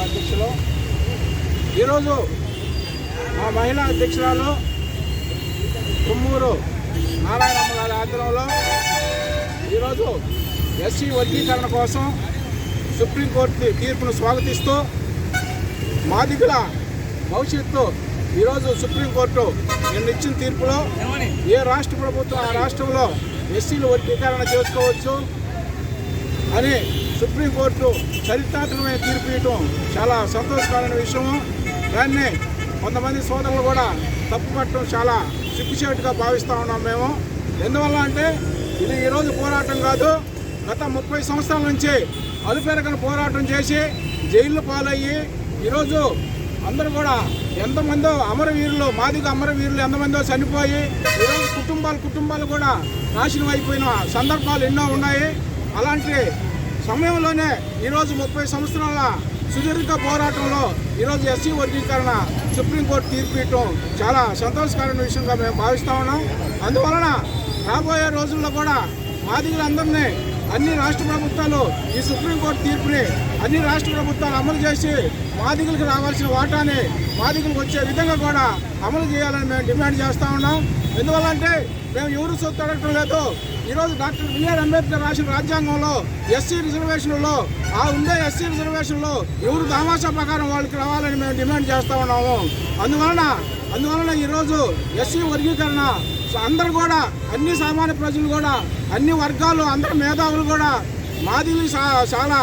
సంఘం అధ్యక్షులు. ఈరోజు మా మహిళా అధ్యక్షురాలు తుమ్మూరు నారాయణమ్మ గారి ఆధ్వర్యంలో ఈరోజు ఎస్సీ వర్గీకరణ కోసం సుప్రీంకోర్టు తీర్పును స్వాగతిస్తూ మాదిగుల భవిష్యత్తు ఈరోజు సుప్రీంకోర్టు నిన్న ఇచ్చిన తీర్పులో ఏ రాష్ట్ర ప్రభుత్వం ఆ రాష్ట్రంలో ఎస్సీలు వర్గీకరణ చేసుకోవచ్చు అని సుప్రీంకోర్టు చరిత్రాత్మకమైన తీర్పు ఇవ్వటం చాలా సంతోషకరమైన విషయము దాన్ని కొంతమంది సోదరులు కూడా తప్పుపట్టడం చాలా సిగ్గుచేటుగా భావిస్తూ ఉన్నాం మేము. ఎందువల్ల అంటే ఇది ఈరోజు పోరాటం కాదు గత ముప్పై సంవత్సరాల నుంచి అలుపెరగని పోరాటం చేసి జైళ్ళు పాలయ్యి ఈరోజు అందరూ కూడా ఎంతమందో అమరవీరులు మాదిగ అమరవీరులు ఎంతమందో చనిపోయి ఈరోజు కుటుంబాలు కుటుంబాలు కూడా నాశనం అయిపోయిన సందర్భాలు ఎన్నో ఉన్నాయి. అలాంటి సమయంలోనే ఈరోజు ముప్పై సంవత్సరాల సుదీర్ఘ పోరాటంలో ఈరోజు ఎస్సీ వర్గీకరణ సుప్రీంకోర్టు తీర్పు ఇవ్వటం చాలా సంతోషకరమైన విషయంగా మేము భావిస్తూ ఉన్నాం. అందువలన రాబోయే రోజుల్లో కూడా మాదిగలందరినీ అన్ని రాష్ట్ర ప్రభుత్వాలు ఈ సుప్రీంకోర్టు తీర్పుని అన్ని రాష్ట్ర ప్రభుత్వాలు అమలు చేసి మాదిగులకు రావాల్సిన వాటాని మాదిగులకు వచ్చే విధంగా కూడా అమలు చేయాలని మేము డిమాండ్ చేస్తూ ఉన్నాం. ఎందువల్లంటే మేము ఎవరు సొత్తు అడగటం లేదు ఈరోజు డాక్టర్ బిఆర్ అంబేద్కర్ రాసిన రాజ్యాంగంలో ఎస్సీ రిజర్వేషన్లో ఆ ఉండే ఎస్సీ రిజర్వేషన్లో ఎవరు దామాషా ప్రకారం వాళ్ళకి రావాలని మేము డిమాండ్ చేస్తూ ఉన్నాము. అందువలన అందువలన ఈరోజు ఎస్సీ వర్గీకరణ అందరు కూడా అన్ని సామాన్య ప్రజలు కూడా అన్ని వర్గాలు అందరు మేధావులు కూడా మాదిరి చాలా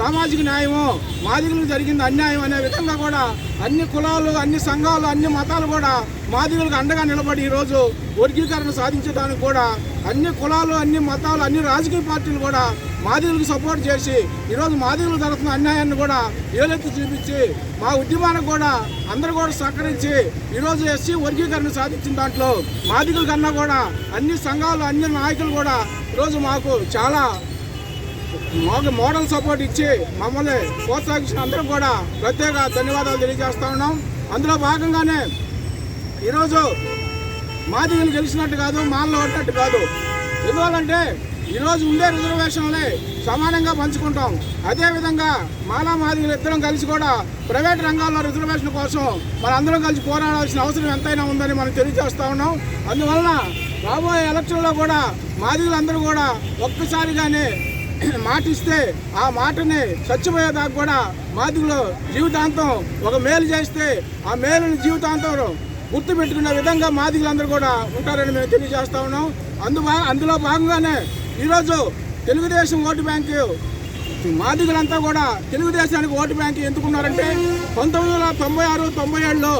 సామాజిక న్యాయము మాదిగలకు జరిగింది అన్యాయం అనే విధంగా కూడా అన్ని కులాలు అన్ని సంఘాలు అన్ని మతాలు కూడా మాదిగలకు అండగా నిలబడి ఈరోజు వర్గీకరణ సాధించడానికి కూడా అన్ని కులాలు అన్ని మతాలు అన్ని రాజకీయ పార్టీలు కూడా మాదిగలకు సపోర్ట్ చేసి ఈరోజు మాదిగలు జరుగుతున్న అన్యాయాన్ని కూడా ఏలెత్తి చూపించి మా ఉద్యమానికి కూడా అందరూ కూడా సహకరించి ఈరోజు ఎస్సీ వర్గీకరణ సాధించిన దాంట్లో మాదిగల కన్నా కూడా అన్ని సంఘాలు అన్ని నాయకులు కూడా ఈరోజు మాకు చాలా మోడల్ సపోర్ట్ ఇచ్చి మమ్మల్ని ప్రోత్సహించిన అందరం కూడా ప్రత్యేక ధన్యవాదాలు తెలియజేస్తా ఉన్నాం. అందులో భాగంగానే ఈరోజు మాదిగలు గెలిచినట్టు కాదు మాల్లో ఉన్నట్టు కాదు. ఎందువల్లంటే ఈరోజు ఉండే రిజర్వేషన్లే సమానంగా పంచుకుంటాం. అదేవిధంగా మాలా మాదిగలు ఇద్దరం కలిసి కూడా ప్రైవేట్ రంగాల్లో రిజర్వేషన్ కోసం మన అందరం కలిసి పోరాడాల్సిన అవసరం ఎంతైనా ఉందని మనం తెలియజేస్తా ఉన్నాం. అందువలన రాబోయే ఎలక్షన్లో కూడా మాదిగలందరూ కూడా ఒక్కసారిగానే మాట ఇస్తే ఆ మాటని చచ్చిపోయేదాకా కూడా మాదిగలు జీవితాంతం ఒక మేలు చేస్తే ఆ మేలుని జీవితాంతం గుర్తుపెట్టుకునే విధంగా మాదిగులందరూ కూడా ఉంటారని మేము తెలియజేస్తా ఉన్నాం. అందు అందులో భాగంగానే ఈరోజు తెలుగుదేశం ఓటు బ్యాంకు మాదిగులంతా కూడా తెలుగుదేశానికి ఓటు బ్యాంకు ఎందుకున్నారంటే పంతొమ్మిది వందల తొంభై ఆరు తొంభై ఏడులో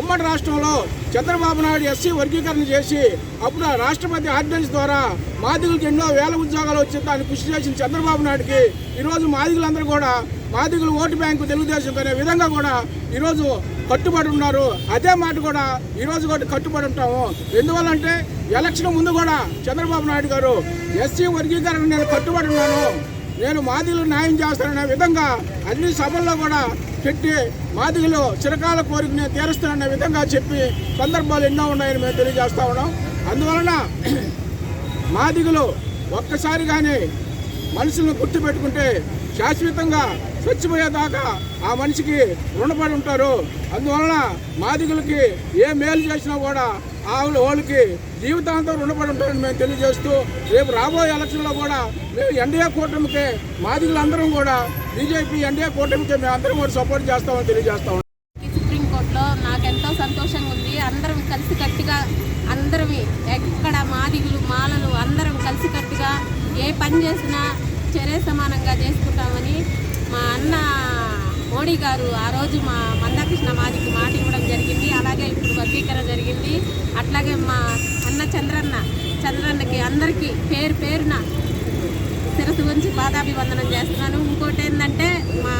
ఉమ్మడి రాష్ట్రంలో చంద్రబాబు నాయుడు ఎస్సీ వర్గీకరణ చేసి అప్పుడు రాష్ట్రపతి ఆర్డినెన్స్ ద్వారా మాదిగులకు ఎన్నో వేల ఉద్యోగాలు వచ్చి దాన్ని కృషి చేసిన చంద్రబాబు నాయుడుకి ఈరోజు మాదిగులందరూ కూడా మాదిగులు ఓటు బ్యాంకు తెలుగుదేశం అనే విధంగా కూడా ఈరోజు కట్టుబడి ఉన్నారు. అదే మాట కూడా ఈరోజు కూడా కట్టుబడి ఉంటాము. ఎందువల్లంటే ఎలక్షన్ ముందు కూడా చంద్రబాబు నాయుడు గారు ఎస్సీ వర్గీకరణ నేను కట్టుబడి ఉన్నాను నేను మాదిగులు న్యాయం చేస్తాననే విధంగా అన్ని సభల్లో కూడా పెట్టి మాదిగలు చిరకాల కోరికని తీరుస్తాననే విధంగా చెప్పి సందర్భాలు ఎన్నో ఉన్నాయని మేము తెలియజేస్తా ఉన్నాం. అందువలన మాదిగలు ఒక్కసారిగానే మనుషులను గుర్తుపెట్టుకుంటే శాశ్వతంగా చచ్చిపోయేదాకా ఆ మనిషికి రుణపడి ఉంటారు. అందువలన మాదిగులకి ఏ మేలు చేసినా కూడా ఆవుల వాళ్ళకి జీవితాంతం రుణపడి ఉంటారని మేము తెలియజేస్తూ రేపు రాబోయే ఎలక్షన్లో కూడా మేము ఎన్డీఏ కూటమికి మాదిగలందరం కూడా బీజేపీ ఎన్డీఏ కూటమికి మేము అందరం కూడా సపోర్ట్ చేస్తామని తెలియజేస్తాం. ఈ సుప్రీంకోర్టులో నాకెంతో సంతోషంగా ఉంది. అందరం కలిసికట్టుగా అందరం ఎక్కడ మాదిగులు మాలలు అందరం కలిసికట్టుగా ఏ పని చేసినా చర్య సమానంగా చేసుకుంటామని మా అన్న మోడీ గారు ఆ రోజు మా మందకృష్ణ మాదికి మాట ఇవ్వడం జరిగింది. అలాగే ఇప్పుడు వర్గీకరణ జరిగింది. అట్లాగే మా అన్న చంద్రన్న చంద్రన్నకి అందరికీ పేరు పేరున శిరసు గురించి పాదాభివందనం చేస్తున్నాను. ఇంకోటి ఏంటంటే మా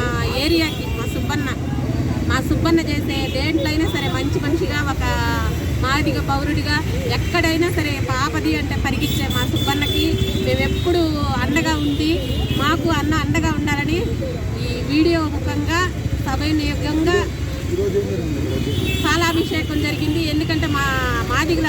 ఏరియాకి మా సుబ్బన్న మా సుబ్బన్న చేసే దేంట్లో సరే మంచి మనిషిగా ఒక మాదిగ పౌరుడిగా ఎక్కడైనా సరే పాపది అంటే పరిగించే మా సుబ్బన్నకి మేము ఎప్పుడు అండగా ఉండి మాకు అన్న అండగా ఉండాలని ఈ వీడియో ముఖంగా సభనీయంగా పాలాభిషేకం జరిగింది. ఎందుకంటే మా మాదిగల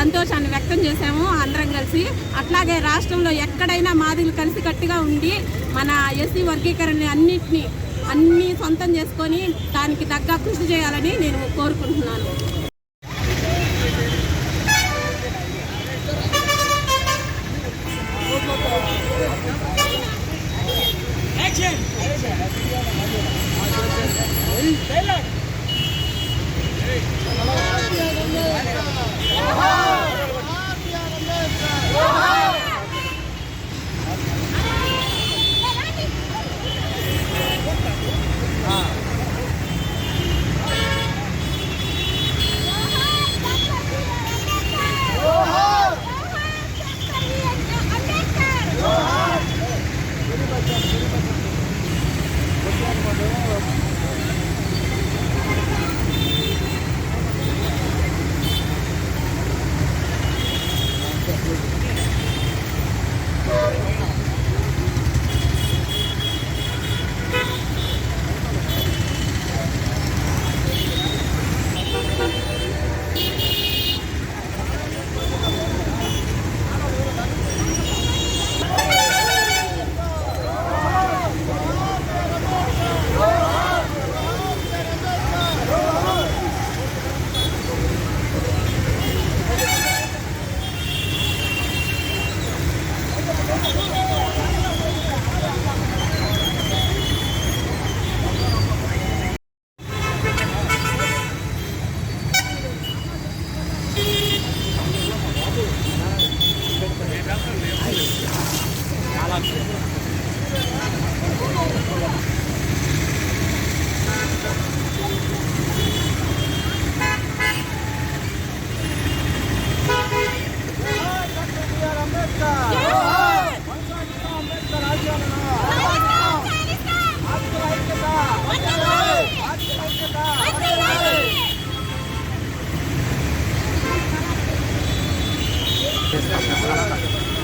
సంతోషాన్ని వ్యక్తం చేశాము అందరం కలిసి. అట్లాగే రాష్ట్రంలో ఎక్కడైనా మాదిలు కలిసికట్టుగా ఉండి మన ఎస్సీ వర్గీకరణ అన్నింటినీ అన్నీ సొంతం చేసుకొని దానికి తగ్గ కృషి చేయాలని నేను కోరుకుంటున్నాను. છે. પહેલા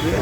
দিয়ে